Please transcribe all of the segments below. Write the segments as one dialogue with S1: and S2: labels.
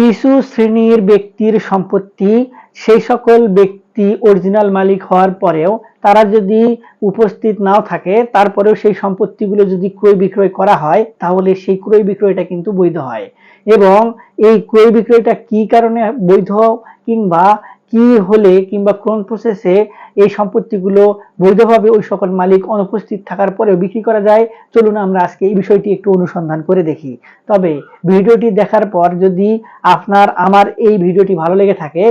S1: কিছু শ্রেণির ব্যক্তির সম্পত্তি, সেই সকল ব্যক্তি অরিজিনাল মালিক হওয়ার পরেও তারা যদি উপস্থিত নাও থাকে, তারপরেও সেই সম্পত্তিগুলো যদি ক্রয় বিক্রয় করা হয়, তাহলে সেই ক্রয় বিক্রয়টা কিন্তু বৈধ হয়। এবং এই ক্রয় বিক্রয়টা কি কারণে বৈধ কিংবা কি হলে কিংবা কোন প্রসেসে এই সম্পত্তিগুলো বৈধভাবে ওই সকল মালিক অনুপস্থিত থাকার পরেও বিক্রি করা যায়? চলুন আমরা আজকে এই বিষয়টি একটু অনুসন্ধান করে দেখি। তবে ভিডিওটি দেখার পর যদি আপনার, আমার এই ভিডিওটি ভালো লেগে থাকে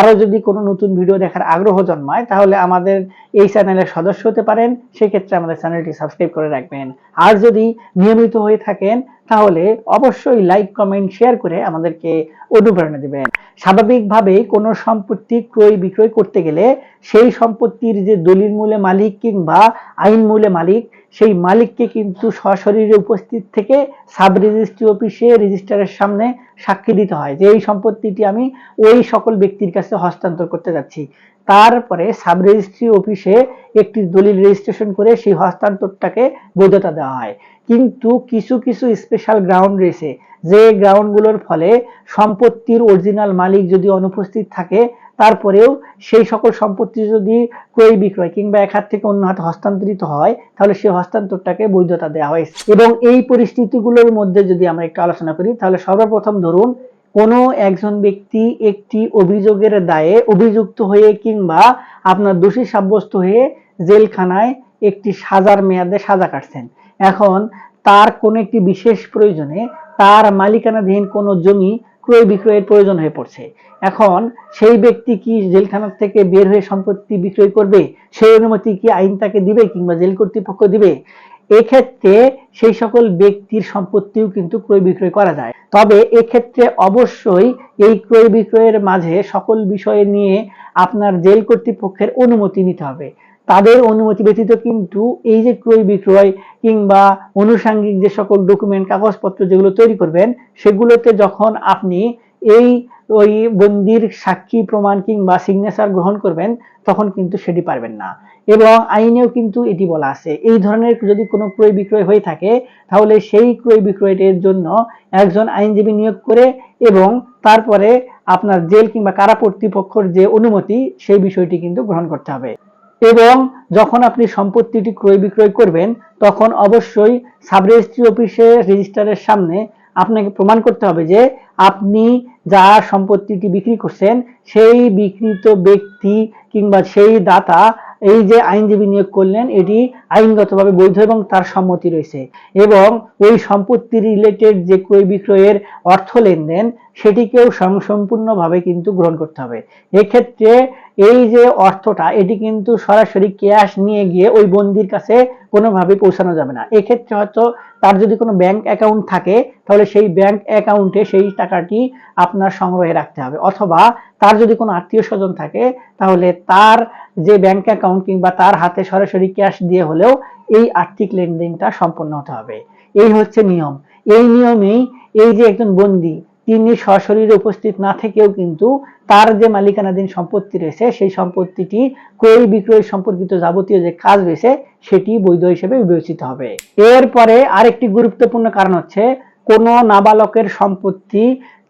S1: আরও যদি কোনো নতুন ভিডিও দেখার আগ্রহ জন্মায়, তাহলে আমাদের এই চ্যানেলের সদস্য হতে পারেন। সেক্ষেত্রে আমাদের চ্যানেলটি সাবস্ক্রাইব করে রাখবেন। আর যদি নিয়মিত হয়ে থাকেন তাহলে অবশ্যই লাইক কমেন্ট শেয়ার করে আমাদেরকে অনুপ্রেরণা দেবেন। স্বাভাবিকভাবেই কোনো সম্পত্তি ক্রয় বিক্রয় করতে গেলে সেই সম্পত্তির যে দলিল মূলে মালিক কিংবা আইন মূলে মালিক, সেই মালিককে কিন্তু সশরীরে উপস্থিত থেকে সাব রেজিস্ট্রি অফিসে রেজিস্ট্রারের সামনে সাক্ষী দিতে হয় যে এই সম্পত্তিটি আমি ওই সকল ব্যক্তির কাছে হস্তান্তর করতে যাচ্ছি। তারপরে সাব রেজিস্ট্রি অফিসে একটি দলিল রেজিস্ট্রেশন করে সেই হস্তান্তরটাকে বৈধতা দেওয়া হয়। কিন্তু কিছু কিছু স্পেশাল গ্রাউন্ড রয়েছে, যে গ্রাউন্ডগুলোর ফলে সম্পত্তির অরিজিনাল মালিক যদি অনুপস্থিত থাকে, তারপরেও সেই সকল সম্পত্তি যদি ক্রয় বিক্রয় কিংবা এক হাত থেকে অন্য হাতে হস্তান্তরিত হয়, তাহলে সেই হস্তান্তরটাকে বৈধতা দেওয়া হয়। এবং এই পরিস্থিতিগুলোর মধ্যে যদি আমরা একটু আলোচনা করি, তাহলে সর্বপ্রথম ধরুন কোনো একজন ব্যক্তি একটি অভিযোগের দায়ে অভিযুক্ত হয়ে কিংবা আপনার দোষী সাব্যস্ত হয়ে জেলখানায় একটি সাজার মেয়াদে সাজা কাটছেন। এখন তার কোনো একটি বিশেষ প্রয়োজনে তার মালিকানাধীন কোনো জমি ক্রয় বিক্রয়ের প্রয়োজন হয়ে পড়ছে। এখন সেই ব্যক্তি কি জেলখানা থেকে বের হয়ে সম্পত্তি বিক্রয় করবে? সেই অনুমতি কি আইন তাকে দিবে কিংবা জেল কর্তৃপক্ষ দিবে? এক্ষেত্রে সেই সকল ব্যক্তির সম্পত্তিও কিন্তু ক্রয় বিক্রয় করা যায়। তবে এক্ষেত্রে অবশ্যই এই ক্রয় বিক্রয়ের মাঝে সকল বিষয় নিয়ে আপনার জেল কর্তৃপক্ষের অনুমতি নিতে হবে। তাদের অনুমতি ব্যতীত কিন্তু এই যে ক্রয় বিক্রয় কিংবা অনুষাঙ্গিক যে সকল ডকুমেন্ট কাগজপত্র যেগুলো তৈরি করবেন, সেগুলোতে যখন আপনি এই ওই বন্দির সাক্ষী, প্রমাণ কিংবা সিগনেচার গ্রহণ করবেন, তখন কিন্তু সেটি পারবেন না। এবং আইনেও কিন্তু এটি বলা আছে। এই ধরনের যদি কোনো ক্রয় বিক্রয় হয়ে থাকে, তাহলে সেই ক্রয় বিক্রয়ের জন্য একজন আইনজীবী নিয়োগ করে এবং তারপরে আপনার জেল কিংবা কারা কর্তৃপক্ষের যে অনুমতি, সেই বিষয়টি কিন্তু গ্রহণ করতে হবে। এবং যখন আপনি সম্পত্তিটি ক্রয় বিক্রয় করবেন, তখন অবশ্যই সাব রেজিস্ট্রি অফিসে রেজিস্টারের সামনে আপনাকে প্রমাণ করতে হবে যে আপনি যা সম্পত্তিটি বিক্রি করছেন, সেই বিক্রিত ব্যক্তি কিংবা সেই দাতা এই যে আইনজীবী নিয়োগ করলেন, এটি আইনগতভাবে বৈধ এবং তার সম্মতি রয়েছে। এবং ওই সম্পত্তি রিলেটেড যে ক্রয় বিক্রয়ের অর্থ লেনদেন, সেটিকেও সম্পূর্ণভাবে কিন্তু গ্রহণ করতে হবে। এক্ষেত্রে এই যে অর্থটা, এটি কিন্তু সরাসরি ক্যাশ নিয়ে গিয়ে ওই বন্দির কাছে কোনোভাবে পৌঁছানো যাবে না। এক্ষেত্রে হয়তো তার যদি কোনো ব্যাংক অ্যাকাউন্ট থাকে, তাহলে সেই ব্যাংক অ্যাকাউন্টে সেই টাকাটি আপনার সংগ্রহে রাখতে হবে। অথবা তার যদি কোনো আত্মীয় স্বজন থাকে, তাহলে তার যে ব্যাংক অ্যাকাউন্ট কিংবা তার হাতে সরাসরি ক্যাশ দিয়ে হলেও এই আর্থিক লেনদেনটা সম্পন্ন হতে হবে। এই হচ্ছে নিয়ম। এই নিয়মেই এই যে একজন বন্দী, তিনি সশরীরে উপস্থিত না থেকেও কিন্তু তার যে মালিকানাধীন সম্পত্তি রয়েছে, সেই সম্পত্তিটি ক্রয় বিক্রয় সম্পর্কিত যাবতীয় যে কাজ রয়েছে, সেটি বৈধ হিসেবে বিবেচিত হবে। এরপরে আরেকটি গুরুত্বপূর্ণ কারণ হচ্ছে, কোন নাবালকের সম্পত্তি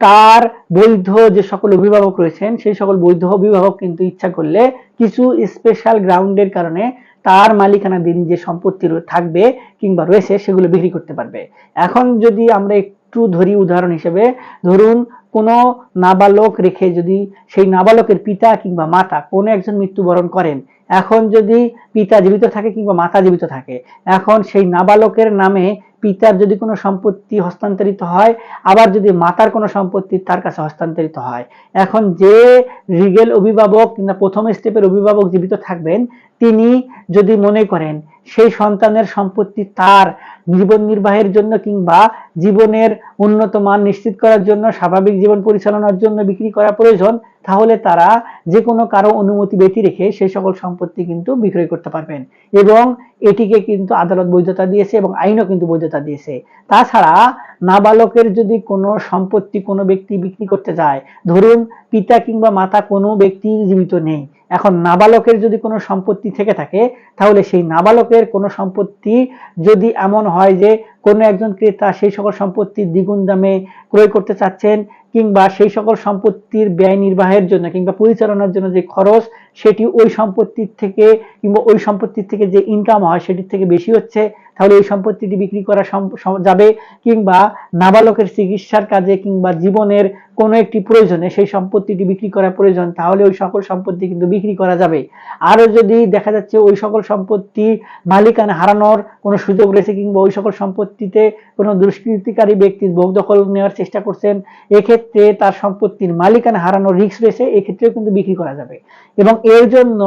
S1: তার বৈধ যে সকল অভিভাবক রয়েছেন, সেই সকল বৈধ অভিভাবক কিন্তু ইচ্ছা করলে কিছু স্পেশাল গ্রাউন্ডের কারণে তার মালিকানাধীন যে সম্পত্তি থাকবে কিংবা রয়েছে, সেগুলো বিক্রি করতে পারবে। এখন যদি আমরা একটু ধরি উদাহরণ হিসেবে ধরুন কোনো নাবালক রেখে যদি সেই নাবালকের পিতা কিংবা মাতা কোনো একজন মৃত্যুবরণ করেন, এখন যদি পিতা জীবিত থাকে কিংবা মাতা জীবিত থাকে, এখন সেই নাবালকের নামে পিতার যদি কোনো সম্পত্তি হস্তান্তরিত হয়, আবার যদি মাতার কোনো সম্পত্তি তার কাছে হস্তান্তরিত হয়, এখন যে রিগেল অভিভাবক কিংবা প্রথম স্টেপের অভিভাবক জীবিত থাকবেন, তিনি যদি মনে করেন সেই সন্তানের সম্পত্তি তার জীবন নির্বাহের জন্য কিংবা জীবনের উন্নত মান নিশ্চিত করার জন্য, স্বাভাবিক জীবন পরিচালনার জন্য বিক্রি করা প্রয়োজন, তাহলে তারা যে কোনো কারও অনুমতি ব্যতি রেখে সেই সকল সম্পত্তি কিন্তু বিক্রয় করতে পারবেন। এবং এটিকে কিন্তু আদালত বৈধতা দিয়েছে এবং আইনও কিন্তু বৈধতা দিয়েছে। তাছাড়া নাবালকের যদি কোনো সম্পত্তি কোনো ব্যক্তি বিক্রি করতে যায়, ধরুন পিতা কিংবা মাতা কোনো ব্যক্তি জীবিত নেই এখন নাবালকের যদি কোনো সম্পত্তি থেকে থাকে, তাহলে সেই নাবালকের কোনো সম্পত্তি যদি এমন হয় যে কোনো একজন ক্রেতা সেই সকল সম্পত্তি দ্বিগুণ দামে ক্রয় করতে চাচ্ছেন কিংবা সেই সকল সম্পত্তির ব্যয় নির্বাহের জন্য কিংবা পরিচালনার জন্য যে খরচ, সেটি ওই সম্পত্তির থেকে কিংবা ওই সম্পত্তির থেকে যে ইনকাম হয় সেটির থেকে বেশি হচ্ছে, তাহলে এই সম্পত্তিটি বিক্রি করা যাবে কিংবা নাবালকের চিকিৎসার কাজে কিংবা জীবনের কোনো একটি প্রয়োজনে সেই সম্পত্তিটি বিক্রি করা প্রয়োজন, তাহলে ওই সকল সম্পত্তি কিন্তু বিক্রি করা যাবে। আরও যদি দেখা যাচ্ছে ওই সকল সম্পত্তি মালিকানা হারানোর কোনো সুযোগ রয়েছে কিংবা ওই সকল সম্পত্তিতে কোনো দুষ্কৃতিকারী ব্যক্তি ভোগ দখল নেওয়ার চেষ্টা করছেন, এক্ষেত্রে তার সম্পত্তির মালিকানা হারানোর রিস্ক রয়েছে, এক্ষেত্রেও কিন্তু বিক্রি করা যাবে। এবং এর জন্য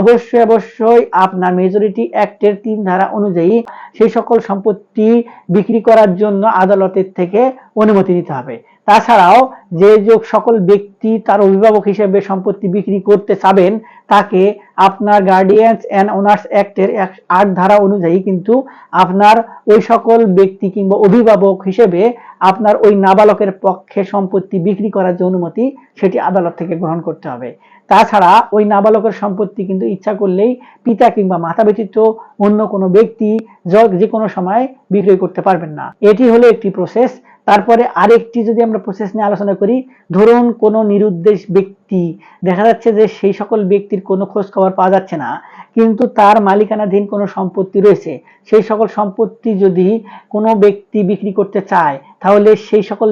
S1: অবশ্যই অবশ্যই আপনার মেজরিটি অ্যাক্টের তিন ধারা অনুযায়ী সেই সকল সম্পত্তি বিক্রি করার জন্য আদালতের থেকে অনুমতি নিতে হবে। তাছাড়াও যে যে সকল ব্যক্তি তার অভিভাবক হিসেবে সম্পত্তি বিক্রি করতে চাবেন, তাকে আপনার গার্ডিয়ানস অ্যান্ড ওনার্স অ্যাক্টের আট ধারা অনুযায়ী কিন্তু আপনার ওই সকল ব্যক্তি কিংবা অভিভাবক হিসেবে আপনার ওই নাবালকের পক্ষে সম্পত্তি বিক্রি করার যে অনুমতি, সেটি আদালত থেকে গ্রহণ করতে হবে। তাছাড়া ওই নাবালকের সম্পত্তি কিন্তু ইচ্ছা করলেই পিতা কিংবা মাতা ব্যতীত অন্য কোনো ব্যক্তি য- কোনো সময় বিক্রয় করতে পারবেন না। এটি হলো একটি প্রসেস তারপরে আরেকটি যদি আমরা প্রসেস নিয়ে আলোচনা করি, ধরুন কোনো নিরুদ্দেশ ব্যক্তি, দেখা যাচ্ছে যে সেই সকল ব্যক্তির কোনো খোঁজ খবর পাওয়া যাচ্ছে না, কিন্তু তার মালিকানাধীন কোনো সম্পত্তি রয়েছে, সেই সকল সম্পত্তি যদি কোনো ব্যক্তি বিক্রি করতে চায়, তাহলে সেই সকল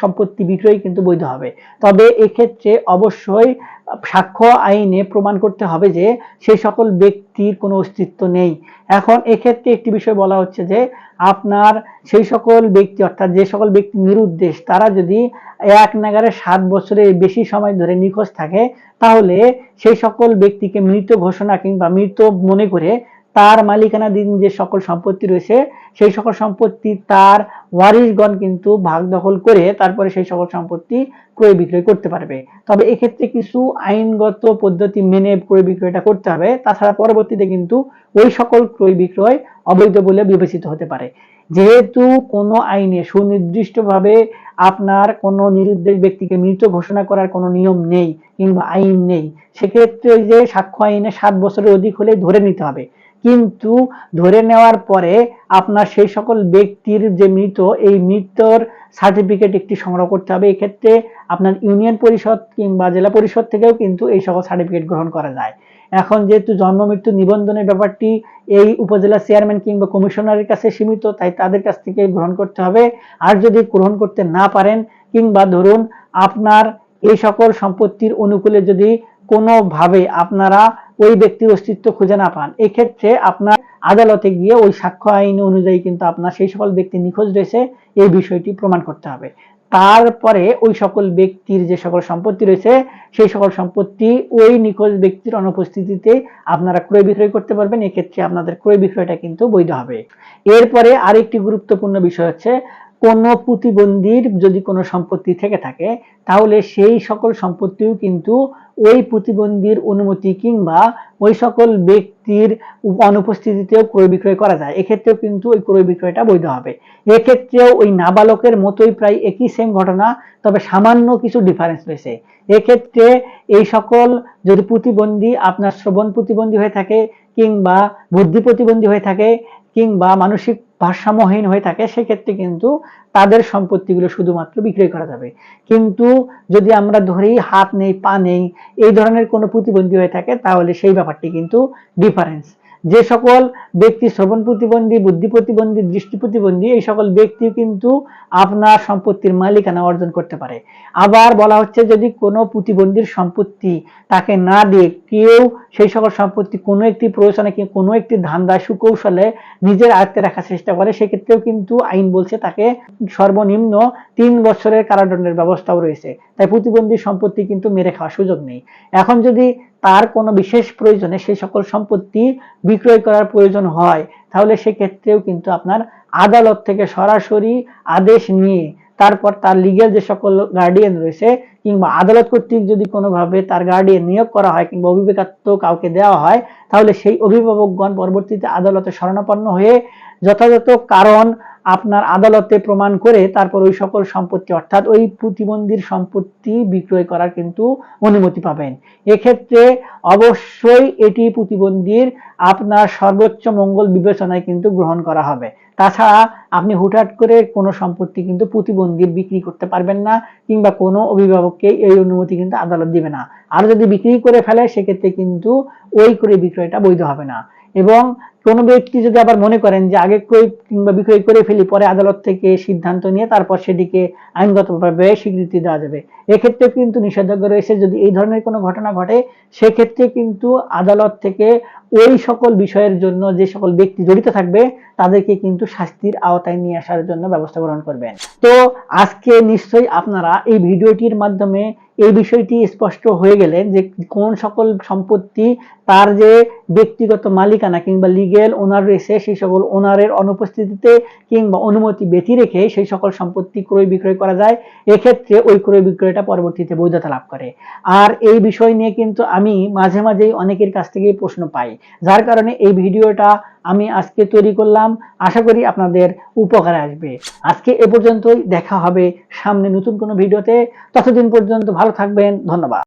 S1: সম্পত্তি বিক্রয় কিন্তু বৈধ হবে। তবে এক্ষেত্রে অবশ্যই সাক্ষ্য আইনে প্রমাণ করতে হবে যে সেই সকল ব্যক্তির কোনো অস্তিত্ব নেই। এখন এক্ষেত্রে একটি বিষয় বলা হচ্ছে যে আপনার সেই সকল ব্যক্তি, অর্থাৎ যে সকল ব্যক্তি নিরুদ্দেশ, তারা যদি এক নাগারে সাত বছরের বেশি সময় ধরে নিখোঁজ থাকে, তাহলে সেই সকল ব্যক্তিকে মৃত ঘোষণা কিংবা মৃত মনে করে তার মালিকানাধীন যে সকল সম্পত্তি রয়েছে, সেই সকল সম্পত্তি তার ওয়ারিশগণ কিন্তু ভাগ দখল করে তারপরে সেই সকল সম্পত্তি ক্রয় বিক্রয় করতে পারবে। তবে এক্ষেত্রে কিছু আইনগত পদ্ধতি মেনে ক্রয় বিক্রয়টা করতে হবে। তাছাড়া পরবর্তীতে কিন্তু ওই সকল ক্রয় বিক্রয় অবৈধ বলে বিবেচিত হতে পারে। যেহেতু কোনো আইনে সুনির্দিষ্টভাবে আপনার কোনো নিরুদ্দেশ ব্যক্তিকে মৃত ঘোষণা করার কোনো নিয়ম নেই কিংবা আইন নেই, সেক্ষেত্রে যে সাক্ষ্য আইনে সাত বছরের অধিক হলে ধরে নিতে হবে। কিন্তু ধরে নেওয়ার পরে আপনার সেই সকল ব্যক্তির যে মৃত, এই মৃত্যর সার্টিফিকেট একটি সংগ্রহ করতে হবে। এক্ষেত্রে আপনার ইউনিয়ন পরিষদ কিংবা জেলা পরিষদ থেকেও কিন্তু এই সকল সার্টিফিকেট গ্রহণ করা যায়। এখন যেহেতু জন্ম, মৃত্যু নিবন্ধনের ব্যাপারটি এই উপজেলা চেয়ারম্যান কিংবা কমিশনারের কাছে সীমিত, তাই তাদের কাছ থেকে গ্রহণ করতে হবে। আর যদি গ্রহণ করতে না পারেন কিংবা ধরুন আপনার এই সকল সম্পত্তির অনুকূলে যদি কোনোভাবে আপনারা ওই ব্যক্তির অস্তিত্ব খুঁজে না পান। এক্ষেত্রে আপনার আদালতে গিয়ে ওই সাক্ষ্য আইন অনুযায়ী কিন্তু আপনার সেই সকল ব্যক্তি নিখোঁজ রয়েছে, এই বিষয়টি প্রমাণ করতে হবে। তারপরে ওই সকল ব্যক্তির যে সকল সম্পত্তি রয়েছে, সেই সকল সম্পত্তি ওই নিখোঁজ ব্যক্তির অনুপস্থিতিতে আপনারা ক্রয় বিক্রয় করতে পারবেন। এক্ষেত্রে আপনাদের ক্রয় বিক্রয়টা কিন্তু বৈধ হবে। এরপরে আরেকটি গুরুত্বপূর্ণ বিষয় হচ্ছে কোন প্রতিবন্ধীর যদি কোনো সম্পত্তি থেকে থাকে, তাহলে সেই সকল সম্পত্তিও কিন্তু ওই প্রতিবন্ধীর অনুমতি কিংবা ওই সকল ব্যক্তির অনুপস্থিতিতেও ক্রয় বিক্রয় করা যায়। এক্ষেত্রেও কিন্তু ওই ক্রয় বিক্রয়টা বৈধ হবে। এক্ষেত্রেও ওই নাবালকের মতোই প্রায় একই সেম ঘটনা, তবে সামান্য কিছু ডিফারেন্স রয়েছে। এক্ষেত্রে এই সকল যদি প্রতিবন্ধী, আপনার শ্রবণ প্রতিবন্ধী হয়ে থাকে কিংবা বুদ্ধি প্রতিবন্ধী হয়ে থাকে কিংবা মানসিক ভারসাম্যহীন হয়ে থাকে, সেক্ষেত্রে কিন্তু তাদের সম্পত্তিগুলো শুধুমাত্র বিক্রয় করা যাবে। কিন্তু যদি আমরা ধরি হাত নেই, পা নেই, এই ধরনের কোনো প্রতিবন্ধী হয়ে থাকে, তাহলে সেই ব্যাপারটি কিন্তু ডিফারেন্স যে সকল ব্যক্তি শ্রবণ প্রতিবন্ধী, বুদ্ধি প্রতিবন্ধী, দৃষ্টি প্রতিবন্ধী, এই সকল ব্যক্তি কিন্তু আপনার সম্পত্তির মালিকানা অর্জন করতে পারে। আবার বলা হচ্ছে, যদি কোনো প্রতিবন্ধীর সম্পত্তি তাকে না দিয়ে কেউ সেই সকল সম্পত্তি কোনো একটি প্রয়োজনে কি কোনো একটি ধান্দা, সুকৌশলে নিজের আয়ত্তে রাখার চেষ্টা করে, সেক্ষেত্রেও কিন্তু আইন বলছে তাকে সর্বনিম্ন তিন বছরের কারাদণ্ডের ব্যবস্থাও রয়েছে। তাই প্রতিবন্ধী সম্পত্তি কিন্তু মেরে খাওয়ার সুযোগ নেই। এখন যদি তার কোনো বিশেষ প্রয়োজনে সেই সকল সম্পত্তি বিক্রয় করার প্রয়োজন হয়, তাহলে সেক্ষেত্রেও কিন্তু আপনার আদালত থেকে সরাসরি আদেশ নিয়ে, তারপর তার লিগেল যে সকল গার্ডিয়ান রয়েছে, কিংবা আদালত কর্তৃক যদি কোনোভাবে তার গার্ডিয়ান নিয়োগ করা হয় কিংবা অভিবেকাত্ম কাউকে দেওয়া হয়, তাহলে সেই অভিভাবকগণ পরবর্তীতে আদালতে শরণাপন্ন হয়ে যথাযথ কারণ আপনার আদালতে প্রমাণ করে তারপর ওই সকল সম্পত্তি, অর্থাৎ ওই প্রতিবন্ধীর সম্পত্তি বিক্রয় করার কিন্তু অনুমতি পাবেন। এক্ষেত্রে অবশ্যই এটি প্রতিবন্ধীর আপনার সর্বোচ্চ মঙ্গল বিবেচনায় কিন্তু গ্রহণ করা হবে। তাছাড়া আপনি হুটহাট করে কোনো সম্পত্তি কিন্তু প্রতিবন্ধীর বিক্রি করতে পারবেন না, কিংবা কোনো অভিভাবককে এই অনুমতি কিন্তু আদালত দিবে না। আর যদি বিক্রি করে ফেলে, সেক্ষেত্রে কিন্তু ওই করে বিক্রয়টা বৈধ হবে না। এবং কোনো ব্যক্তি যদি আবার মনে করেন যে আগে ক্রয় কিংবা বিক্রয় করে ফেলি, পরে আদালত থেকে সিদ্ধান্ত নিয়ে তারপর সেটিকে আইনগতভাবে স্বীকৃতি দেওয়া যাবে। এক্ষেত্রে কিন্তু নিষেধাজ্ঞা রয়েছে যদি এই ধরনের কোনো ঘটনা ঘটে, সেক্ষেত্রে কিন্তু আদালত থেকে ওই সকল বিষয়ের জন্য যে সকল ব্যক্তি জড়িত থাকবে, তাদেরকে কিন্তু শাস্তির আওতায় নিয়ে আসার জন্য ব্যবস্থা গ্রহণ করবেন। তো আজকে নিশ্চয়ই আপনারা এই ভিডিওটির মাধ্যমে এই বিষয়টি স্পষ্ট হয়ে গেলেন যে কোন সকল সম্পত্তি তার যে ব্যক্তিগত মালিকানা কিংবা লিগেল ওনার রয়েছে সেই সকল ওনারের অনুপস্থিতিতে কিংবা অনুমতি ব্যতি রেখে সেই সকল সম্পত্তি ক্রয় বিক্রয় করা যায়, এক্ষেত্রে ওই ক্রয় বিক্রয়টা পরবর্তীতে বৈধতা লাভ করে। আর এই বিষয় নিয়ে কিন্তু আমি মাঝে মাঝেই অনেকের কাছ থেকেই প্রশ্ন পাই, যার কারণে এই ভিডিওটা আমি আজকে তৈরি করলাম। আশা করি আপনাদের উপকারে আসবে। আজকে এ পর্যন্তই, দেখা হবে সামনে নতুন কোনো ভিডিওতে। ততদিন পর্যন্ত ভালো থাকবেন, ধন্যবাদ।